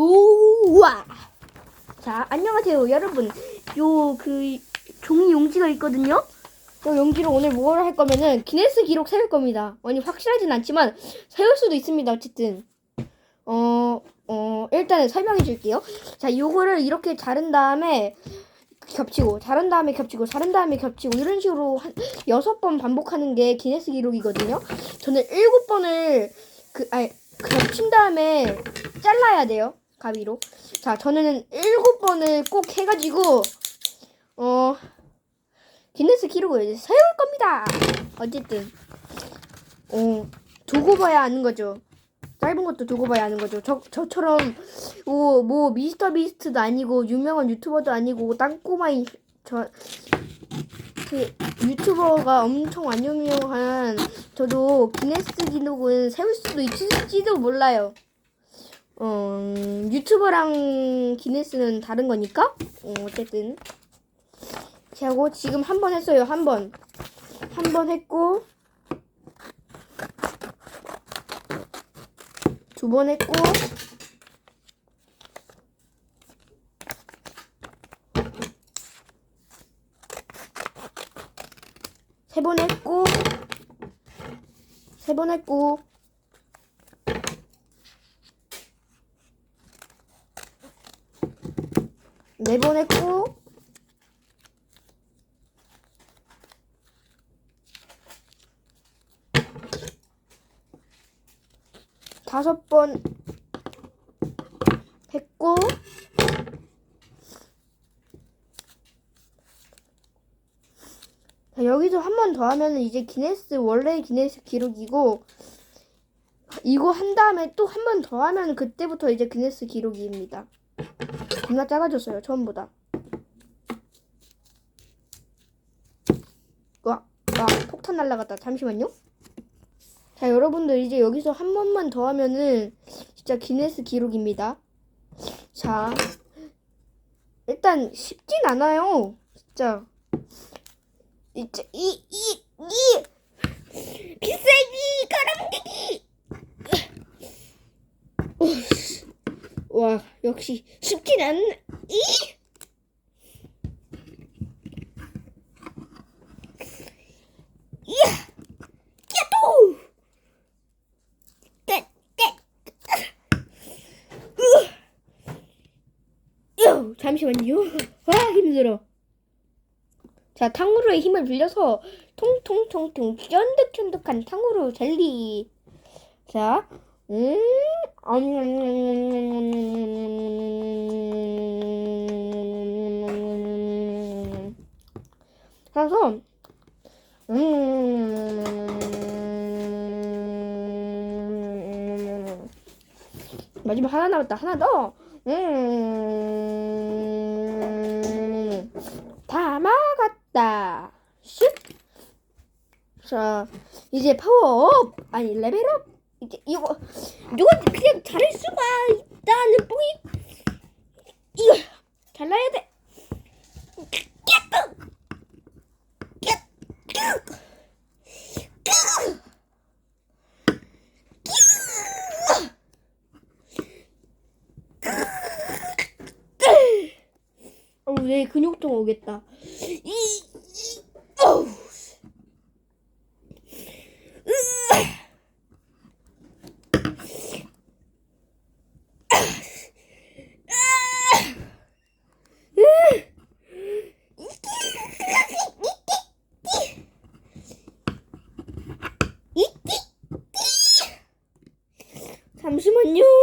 우와. 자, 안녕하세요, 여러분. 요 그 종이 용지가 있거든요. 요 용지로 오늘 뭘 할 거면은 기네스 기록 세울 겁니다. 아니 확실하진 않지만 세울 수도 있습니다. 어쨌든 어, 어 일단은 설명해 줄게요. 자, 요거를 이렇게 자른 다음에 겹치고 자른 다음에 겹치고 자른 다음에 겹치고 이런 식으로 한 여섯 번 반복하는 게 기네스 기록이거든요. 저는 일곱 번을 그 아니 겹친 다음에 잘라야 돼요. 가위로. 자, 저는 일곱 번을 꼭 해가지고 어 기네스 기록을 세울 겁니다. 어쨌든 어 두고 봐야 아는 거죠. 짧은 것도 두고 봐야 아는 거죠. 저 저처럼 뭐, 뭐 미스터 비스트도 아니고 유명한 유튜버도 아니고 땅꼬마인 저그 유튜버가 엄청 안 유명한 저도 기네스 기록은 세울 수도 있을지도 몰라요. 어, 유튜버랑 기네스는 다른 거니까. 어, 어쨌든. 하고 지금 한 번 했어요. 한 번. 한 번 했고. 두 번 했고. 세 번 했고. 세 번 했고. 했고 다섯 번 했고 자, 여기서 한 번 더 하면 이제 기네스 원래 기네스 기록이고 이거 한 다음에 또 한 번 더 하면 그때부터 이제 기네스 기록입니다. 겁나 작아졌어요 처음보다. 와, 와 폭탄 날라갔다. 잠시만요. 자 여러분들 이제 여기서 한 번만 더 하면은 진짜 기네스 기록입니다. 자 일단 쉽진 않아요. 진짜. 이제 이이 이 비싸기 가랑대기 와 역시 쉽진 않 이. 이야, 야또, 떼, 떼, 으, 잠시만요. 와 힘들어. 자 탕후루의 힘을 빌려서 통통통통 쫀득쫀득한 탕후루 젤리. 자, 음, 음, 그래서 음, 마지막 하나 남았다. 하나 더. 음, 다 막았다. 슉. 자, 이제 파워업 아니 레벨업 이제 이거 이거 그냥 잘할 수가 있다는 뽕이 이거 잘라야 돼. 어, 내 근육통 오겠다. 이, 이, 어우. 잠시만요.